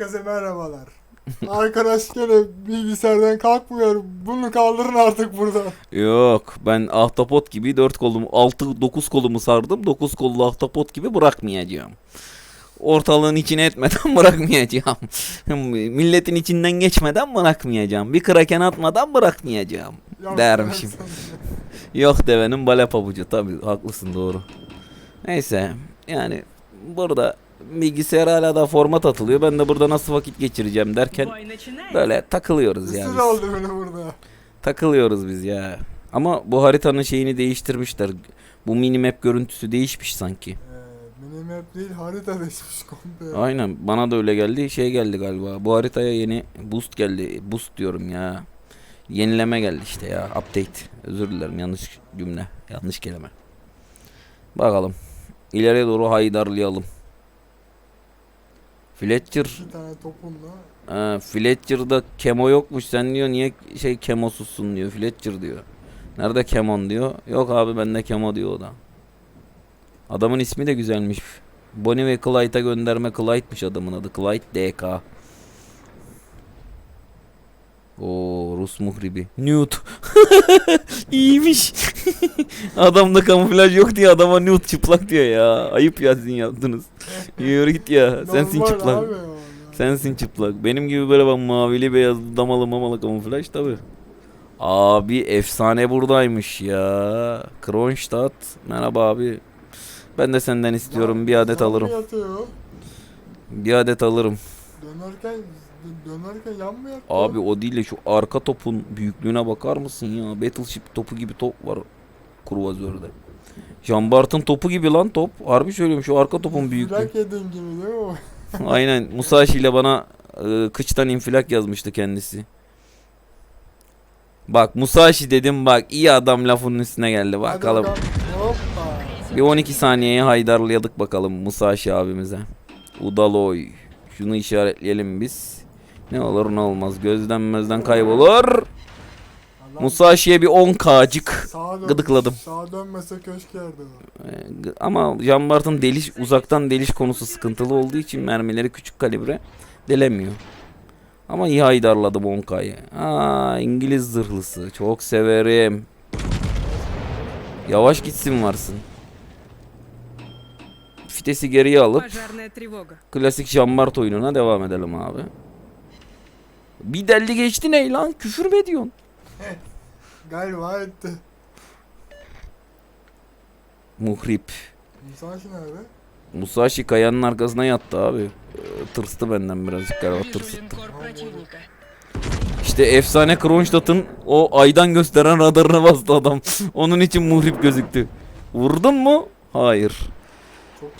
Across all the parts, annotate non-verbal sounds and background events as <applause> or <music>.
Herkese merhabalar. <laughs> Arkadaş gene bilgisayardan kalkmıyor. Bunu kaldırın artık buradan. Yok ben ahtapot gibi dört kolumu altı dokuz kolumu sardım. Dokuz kollu ahtapot gibi bırakmayacağım. Ortalığın içine etmeden <laughs> bırakmayacağım. <laughs> Milletin içinden geçmeden bırakmayacağım. Bir kraken atmadan bırakmayacağım. Yok, Dermişim. Yok devenin bale pabucu tabi haklısın doğru. Neyse yani burada bilgisayara hala da format atılıyor. Ben de burada nasıl vakit geçireceğim derken böyle takılıyoruz yani. Üstüne oldu böyle burada. Takılıyoruz biz ya. Ama bu haritanın şeyini değiştirmişler. Bu minimap görüntüsü değişmiş sanki. Ee, minimap değil harita değişmiş komple. Aynen bana da öyle geldi. Şey geldi galiba. Bu haritaya yeni boost geldi. Boost diyorum ya. Yenileme geldi işte ya. Update. Özür dilerim yanlış cümle. Yanlış kelime. Bakalım. İleriye doğru haydarlayalım. Fletcher İki tane topunla. Ha, Fletcher'da kemo yokmuş. Sen diyor niye şey kemosuzsun diyor. Fletcher diyor. Nerede kemon diyor. Yok abi bende kemo diyor o da. Adamın ismi de güzelmiş. Bonnie ve Clyde'a gönderme Clyde'miş adamın adı. Clyde DK. O Rus muhribi. Newt. <laughs> İyiymiş. <laughs> Adamda kamuflaj yok diye adama Newt çıplak diyor ya. Ayıp ya sizin yaptınız. Yürü git ya. Sensin Normal çıplak. abi ya. Sensin çıplak. Benim gibi böyle bak mavili beyazlı damalı mamalı kamuflaj tabi. Abi efsane buradaymış ya. Kronstadt. Merhaba abi. Ben de senden istiyorum. Bir adet Zombi alırım. Yatıyor. Bir adet alırım. Dönerken dönerken yan mı yattı? Abi o değil de şu arka topun büyüklüğüne bakar mısın ya? Battleship topu gibi top var kruvazörde. Jean Bart'ın topu gibi lan top. Harbi söylüyorum şu arka topun büyüklüğü. Frak yedin gibi değil mi? <laughs> Aynen Musashi ile bana e, kıçtan infilak yazmıştı kendisi. Bak Musashi dedim bak iyi adam lafının üstüne geldi Hadi bakalım. Hoppa. Bir 12 saniyeye haydarlayadık bakalım Musashi abimize. Udaloy. Şunu işaretleyelim biz. Ne olur ne olmaz gözden mezden kaybolur. Adam Musashi'ye bir 10k'cık sağa dön- gıdıkladım. Sağa dönmese köşk yerdi o. Ee, g- Ama Jean Bart'ın deliş uzaktan deliş konusu sıkıntılı olduğu için mermileri küçük kalibre delemiyor. Ama iyi haydarladım 10K'yı. Aa İngiliz zırhlısı. Çok severim. Yavaş gitsin varsın. Fitesi geriye alıp Пожарная тревога. klasik Jean Bart oyununa devam edelim abi. Bir deldi geçti ne lan? Küfür mü ediyorsun? Galiba etti. Muhrip. Musashi nerede? Musashi kayanın arkasına yattı abi. Ee, Tırstı benden birazcık galiba tırstı. İşte efsane Kronstadt'ın o aydan gösteren radarına bastı adam. <laughs> Onun için muhrip gözüktü. Vurdun mu? Hayır. Çok.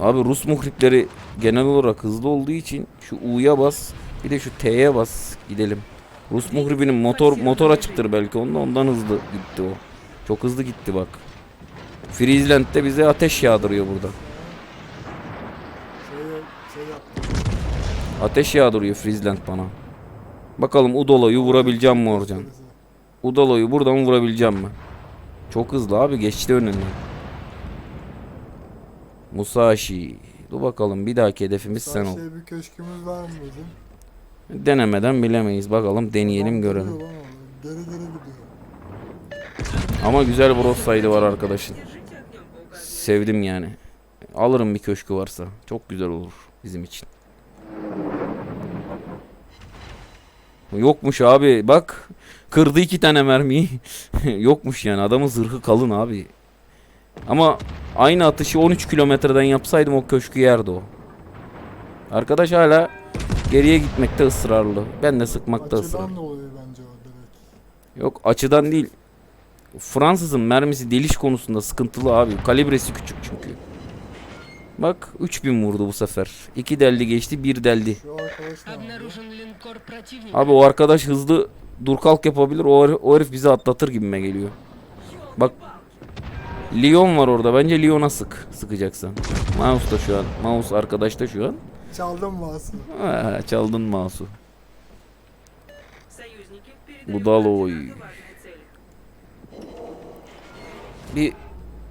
Abi Rus muhripleri genel olarak hızlı olduğu için şu U'ya bas bir de şu T'ye bas gidelim. Rus muhribinin motor motor açıktır belki onda ondan hızlı gitti o. Çok hızlı gitti bak. Friesland'de bize ateş yağdırıyor burada. Şey, şey. Ateş yağdırıyor Friesland bana. Bakalım Udolo'yu vurabileceğim mi Orcan? Udalo'yu buradan vurabileceğim mi? Çok hızlı abi geçti önünden. Musashi. Dur bakalım bir dahaki hedefimiz sen ol. Bir köşkümüz var mı bizim? Denemeden bilemeyiz. Bakalım deneyelim görelim. Ama güzel bros saydı var arkadaşın. Sevdim yani. Alırım bir köşkü varsa. Çok güzel olur bizim için. Yokmuş abi bak. Kırdı iki tane mermiyi. <laughs> Yokmuş yani adamın zırhı kalın abi. Ama aynı atışı 13 kilometreden yapsaydım o köşkü yerdi o. Arkadaş hala Geriye gitmekte ısrarlı. Ben de sıkmakta açıdan ısrarlı. Yok açıdan değil. Fransız'ın mermisi deliş konusunda sıkıntılı abi. Kalibresi küçük çünkü. Bak 3000 vurdu bu sefer. 2 deldi geçti 1 deldi. Abi o arkadaş hızlı dur kalk yapabilir. O, herif, o herif bizi atlatır gibime geliyor. Bak Leon var orada. Bence Leon'a sık. Sıkacaksan. Mouse da şu an. Mouse arkadaş da şu an. Çaldım Masu. Ha, çaldın Masu. Bu Budaloy. Bir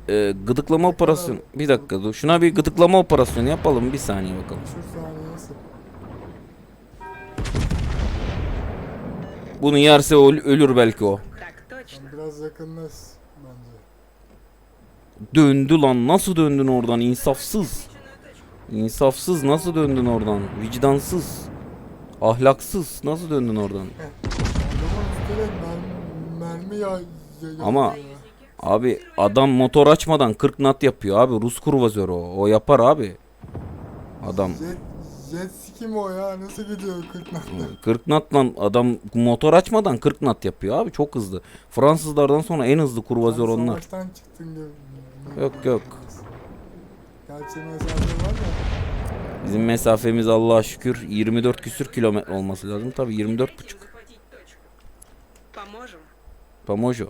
e, gıdıklama operasyonu. Bir dakika dur. Şuna bir gıdıklama operasyonu yapalım. Bir saniye bakalım. Bunu yerse öl ölür belki o. Biraz yakınlaş bence. Döndü lan. Nasıl döndün oradan insafsız. İnsafsız nasıl döndün oradan? Vicdansız. Ahlaksız. Nasıl döndün oradan? Mermi, ya, Ama-. Abi adam motor açmadan 40 knot yapıyor abi. Rus kruvazörü o. O yapar abi. Adam Jet, jet ski mi o ya? Nasıl gidiyor 40 nakla? 40 knotla adam motor açmadan 40 knot yapıyor abi. Çok hızlı. Fransızlardan sonra en hızlı kruvazör onlar. Savaştan çıktın gibi. Yok, yok. Gerçi mesafe var ya. Bizim mesafemiz Allah'a şükür 24 küsür kilometre olması lazım. Tabi 24 buçuk. Захватить точку. Поможем. Pamojo.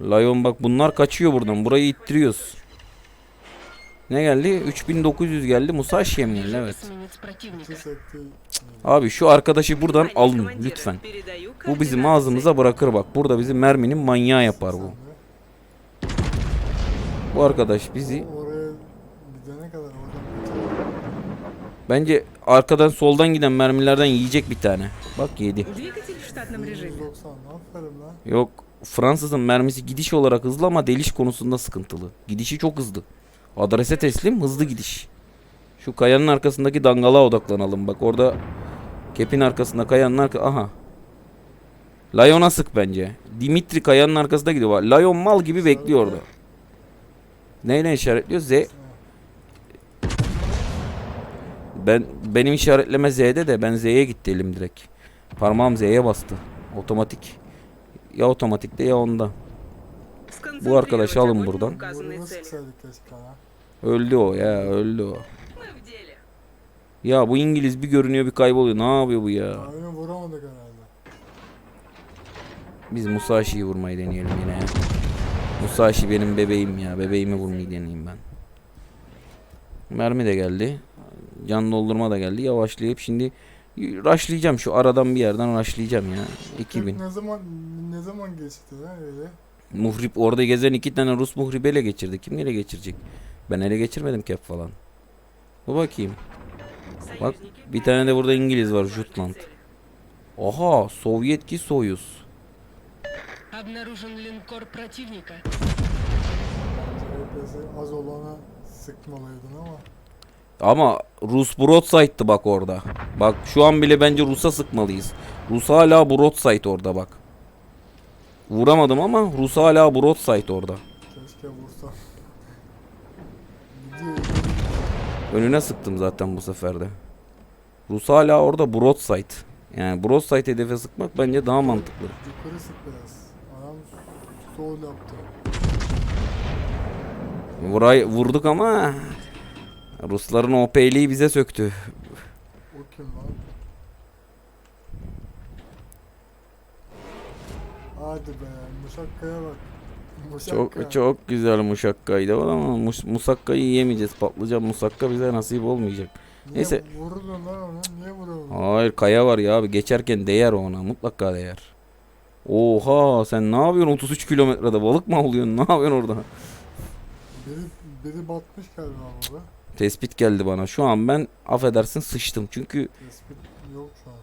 Lion bak bunlar kaçıyor buradan. Burayı ittiriyoruz. Ne geldi? 3900 geldi. Musashi'ye mi geldi? Evet. Эсминец противника. İki sekti. Abi şu arkadaşı buradan Внимание, alın командиры. lütfen. Передаю Bu bizim координаты ağzımıza bırakır bak. Burada bizim merminin manyağı yapar bu. Bu arkadaş bizi Bence arkadan soldan giden mermilerden yiyecek bir tane. Bak yedi. Yok Fransız'ın mermisi gidiş olarak hızlı ama deliş konusunda sıkıntılı. Gidişi çok hızlı. Adrese teslim hızlı gidiş. Şu kayanın arkasındaki dangala odaklanalım. Bak orada kepin arkasında kayanın arka... Aha. Layon'a sık bence. Dimitri kayanın arkasında gidiyor. Layon mal gibi bekliyor orada. Neyle işaretliyor? Z Ben benim işaretleme Z'de de ben Z'ye gitti elim direkt. Parmağım Z'ye bastı. Otomatik. Ya otomatikte ya onda. Bu arkadaşı alın buradan. Öldü o ya öldü o. Ya bu İngiliz bir görünüyor bir kayboluyor. Ne yapıyor bu ya? Oyunu vuramadık herhalde. Biz Musashi'yi vurmayı deneyelim yine. Musashi benim bebeğim ya. Bebeğimi vurmayı deneyeyim ben. Mermi de geldi. Can doldurma da geldi. Yavaşlayıp şimdi raşlayacağım şu aradan bir yerden raşlayacağım ya. 2000. Ne zaman ne zaman geçti lan öyle? Muhrip orada gezen iki tane Rus muhribi ele geçirdi. Kim ele geçirecek? Ben ele geçirmedim kep falan. Bu bakayım. Bak bir tane de burada İngiliz var Jutland. Aha Sovyet ki Soyuz. az olana sıkmalıydın ama. Ama Rus broadside'dı bak orada. Bak şu an bile bence Rus'a sıkmalıyız. Rus hala broadside orada bak. Vuramadım ama Rus hala broadside orada. Keşke vursam. Önüne sıktım zaten bu seferde. Rus hala orada broadside. Yani broadside hedefe sıkmak bence daha mantıklı. Yukarı sık biraz. Adam sol yaptı. Vuray vurduk ama Rusların OP'liği bize söktü. O kim lan? Hadi be Muşakka'ya bak. Muşakka. Çok çok güzel mushakkaydı ama mus, musakkayı yiyemeyeceğiz. Patlıcan musakka bize nasip olmayacak. Niye neyse. Vurdun lan onu? Niye vuruyorsun? Hayır kaya var ya abi geçerken değer ona mutlaka değer. Oha sen ne yapıyorsun 33 kilometrede balık mı avlıyorsun ne yapıyorsun orada? Biri, biri batmış galiba burada. Tespit geldi bana şu an ben affedersin sıçtım çünkü Tespit yok şu an.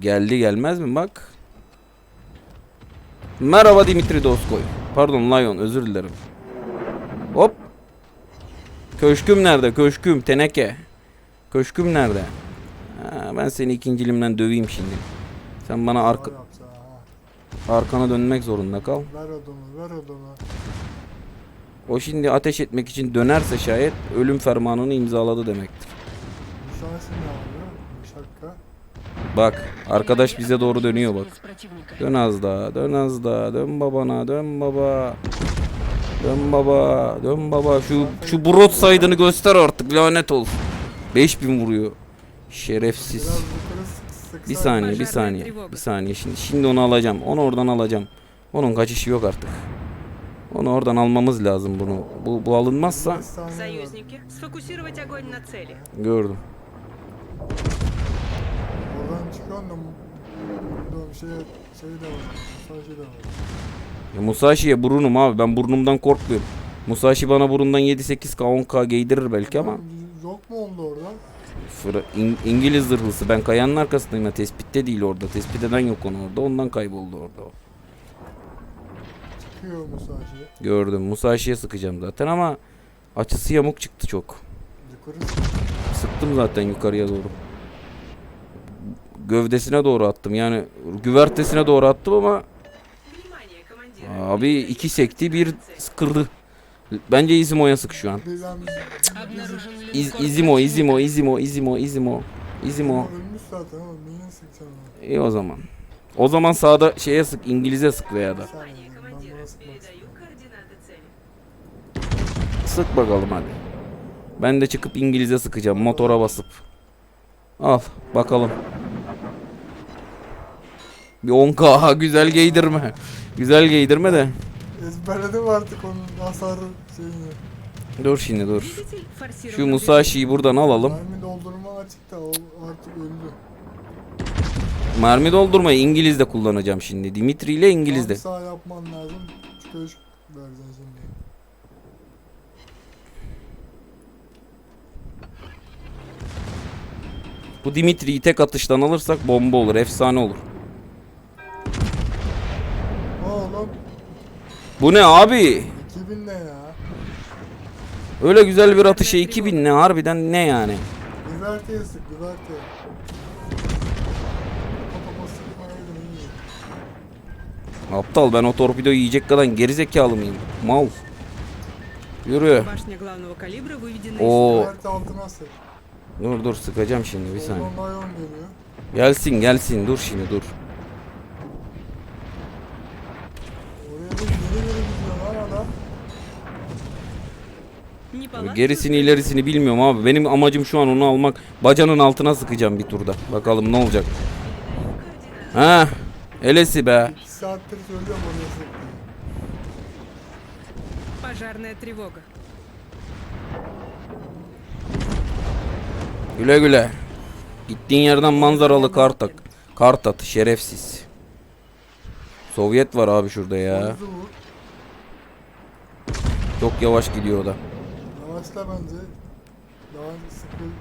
geldi gelmez mi bak. Merhaba Dimitri Doskoy. Pardon Lion özür dilerim. Hop. Köşküm nerede köşküm teneke. Köşküm nerede? Ha, ben seni ikincilimden döveyim şimdi. Sen bana arka, Sağ yapsa, ha. arkana dönmek zorunda kal. Ver odunu ver odunu. O şimdi ateş etmek için dönerse şayet ölüm fermanını imzaladı demektir. Bak arkadaş bize doğru dönüyor bak. Dön az daha dön az daha dön babana dön baba. Dön baba dön baba şu şu brot saydığını göster artık lanet olsun. 5000 vuruyor. Şerefsiz. Bir saniye bir saniye bir saniye şimdi şimdi onu alacağım onu oradan alacağım. Onun kaçışı yok artık. Onu oradan almamız lazım bunu. Bu, bu alınmazsa... Gördüm. Oradan çıkan da burada bir şey, şey de var. Musashi. Ya burunum abi. Ben burnumdan korkmuyorum. Musashi bana burundan 7-8K 10K giydirir belki ama. Yok mu onda orada? Fıra, İng İngiliz zırhlısı. Ben kayanın arkasındayım. Ya. Tespitte değil orada. Tespit eden yok onu orada. Ondan kayboldu orada o. Sıkıyor Musashi'ye. Gördüm. Musashi'ye sıkacağım zaten ama açısı yamuk çıktı çok. Yukarı Sıktım zaten yukarıya doğru. Gövdesine doğru attım. Yani güvertesine doğru attım ama Abi iki sekti bir kırdı. Bence İzimo'ya sık şu an. İz, İzimo, İzimo, İzimo, İzimo, İzimo. İzimo. İyi o zaman. O zaman sağda şeye sık, İngiliz'e sık veya da. onu? Sık bakalım hadi. Ben de çıkıp İngiliz'e sıkacağım motora basıp. Al bakalım. Bir 10k güzel giydirme. Güzel giydirme de. Ezberledim artık onun hasarı şeyini. Dur şimdi dur. Şu Musashi'yi buradan alalım. Mermi doldurma açıkta o artık öldü. Mermi doldurmayı İngiliz'de kullanacağım şimdi. Dimitri ile İngiliz'de. Tam sağ yapman lazım. Çıkış vereceksin şimdi. Bu Dimitri'yi tek atıştan alırsak bomba olur. Efsane olur. Oğlum Bu ne abi? 2000 ne ya? Öyle güzel bir atışa 2000 ne harbiden ne yani? Güverteye sık güverteye. Aptal ben o torpidoyu yiyecek kadar gerizekalı mıyım? Mal. Yürü. O. Dur dur sıkacağım şimdi bir saniye. Gelsin gelsin dur şimdi dur. Gerisini ilerisini bilmiyorum abi. Benim amacım şu an onu almak. Bacanın altına sıkacağım bir turda. Bakalım ne olacak. Ha. Elesi be. 2 saattir söylüyorum oraya sık diye. Пожарная тревога. Güle güle. Gittiğin yerden manzaralı kart at. Kart at şerefsiz. Sovyet var abi şurada ya. Boyuzu vur. Çok yavaş gidiyor o da. Yavaşla bence. Daha sıkı dön-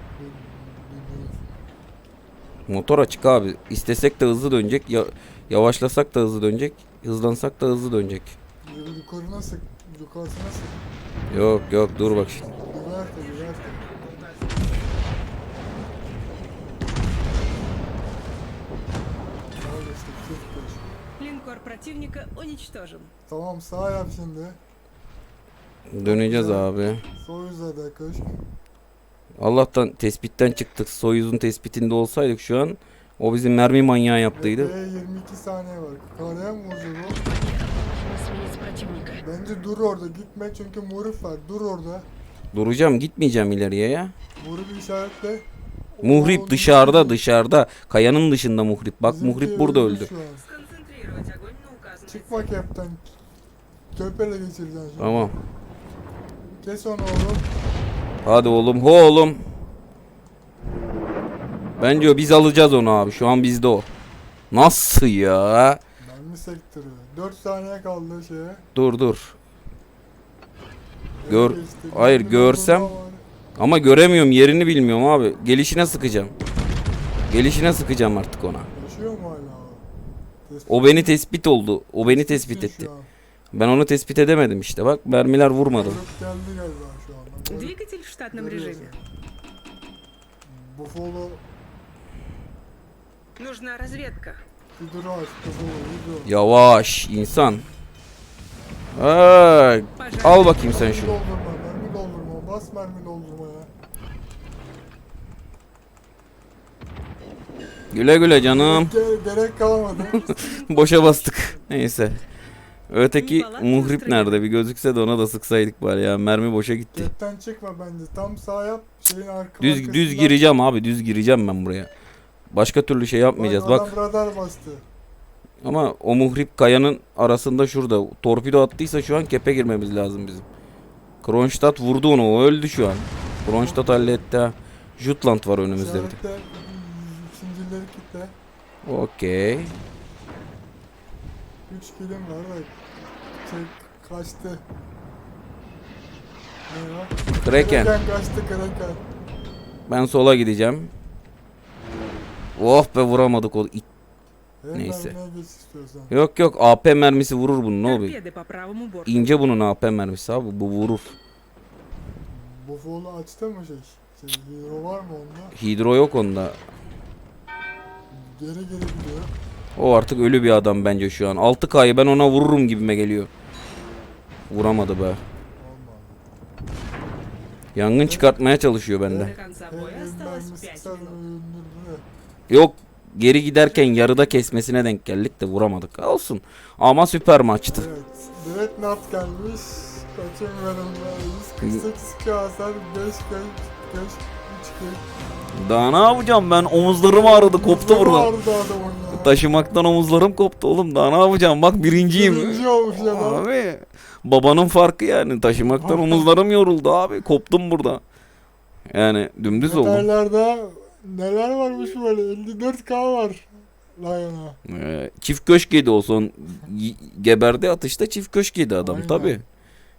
dönüyorsun. Motor açık abi. İstesek de hızlı dönecek. Ya, yavaşlasak da hızlı dönecek. Hızlansak da hızlı dönecek. Yürü Yukarına sık. Yukarısına sık. Yok yok dur bak şimdi. Güverte güverte. Al işte çift köş. Линкор противника уничтожен. Tamam sağ yap şimdi. Döneceğiz abi. Soyuz'a da köşk. Allah'tan tespitten çıktık. Soyuz'un tespitinde olsaydık şu an o bizim mermi manyağı yaptıydı. Ve 22 saniye var. Kaleye mi o? Bence dur orada gitme çünkü Murif var. Dur orada. Duracağım gitmeyeceğim ileriye ya. Murif işaretle. Muhrip dışarıda dışarıda. Kayanın dışında muhrip. Bak Bizimki muhrip burada öldü. Çıkma kepten. Töpele geçireceğim şimdi. Tamam. Kes onu oğlum. Hadi oğlum ho oğlum. Bence biz alacağız onu abi. Şu an bizde o. Nasıl ya? Mermi sektörü. 4 saniye kaldı şeye. Dur dur. Gör- Öyle işte. hayır, Mermi görsem- doldurma var. Ama göremiyorum yerini bilmiyorum abi. Gelişine sıkacağım. Gelişine sıkacağım artık ona. Yaşıyor mu hala o? Tespit- O beni tespit oldu. O beni tespitsin tespit etti. şu an. Ben onu tespit edemedim işte. Bak mermiler vurmadı. Grup geldi galiba şu anda. Böyle Двигатель в штатном görüyorsun. режиме. Buffalo Нужна разведка. Hidro aç. Buffalo Hidro. Yavaş insan. Aa, al bakayım sen Mermi şunu. Doldurma, mermi doldurma. Bas mermi doldurma ya. Güle güle canım. Ge- gerek kalmadı. <laughs> Boşa bastık. Neyse. Öteki muhrip nerede? Bir gözükse de ona da sıksaydık bari ya. Mermi boşa gitti. Cepten çıkma bence. Tam sağ yap. Şeyin arka Düz düz arkasından- gireceğim abi. Düz gireceğim ben buraya. Başka türlü şey yapmayacağız. Bak Adam radar bastı. ama o muhrip kayanın arasında şurada. Torpido attıysa şu an kepe girmemiz lazım bizim. Kronstadt vurdu onu. O öldü şu an. Kronstadt halletti ha. Jutland var önümüzde bir de. Kitle. Okey. 3 kilim var da Çek, kaçtı. Ne ya? Kraken. kaçtı Kraken. Ben sola gideceğim. Oh be vuramadık o. it- Hem Neyse. mermiye geç istiyorsan. Yok yok AP mermisi vurur bunu ne oluyor? Торпеды по правому борту. İnce bunun AP mermisi abi bu vurur. Bu folu açtı mı şey? Şey, hero var mı onda? Hidro yok onda. Geri geri gidiyor. O artık ölü bir adam bence şu an. 6K'yı ben ona vururum gibime geliyor. Vuramadı be. Olmadı. Yangın çıkartmaya çalışıyor bende. До конца Hem боя осталось mermisi 5 kısa минут. öldürdü. Yok geri giderken yarıda kesmesine denk geldik de vuramadık. Olsun. Ama süper maçtı. Evet. Direkt nat gelmiş. Kaçın verimler. 148 k hasar 5 5 5 3 k. Daha ne yapacağım ben omuzlarım ağrıdı koptu ya. Taşımaktan omuzlarım koptu oğlum daha ne yapacağım bak birinciyim. Birinci olmuş ya da. Abi babanın farkı yani taşımaktan omuzlarım yoruldu abi koptum burada. Yani dümdüz oldum. Detaylarda neler varmış böyle 54k var Lion'a. Ee, çift köşk yedi o son geberdi atışta çift köşk yedi adam Aynen. tabi.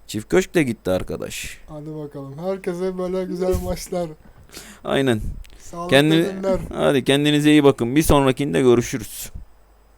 Çift köşk de gitti arkadaş. Hadi bakalım. Herkese böyle güzel maçlar. Aynen. Sağlıklı Kendini, günler. hadi kendinize iyi bakın. Bir sonrakinde görüşürüz.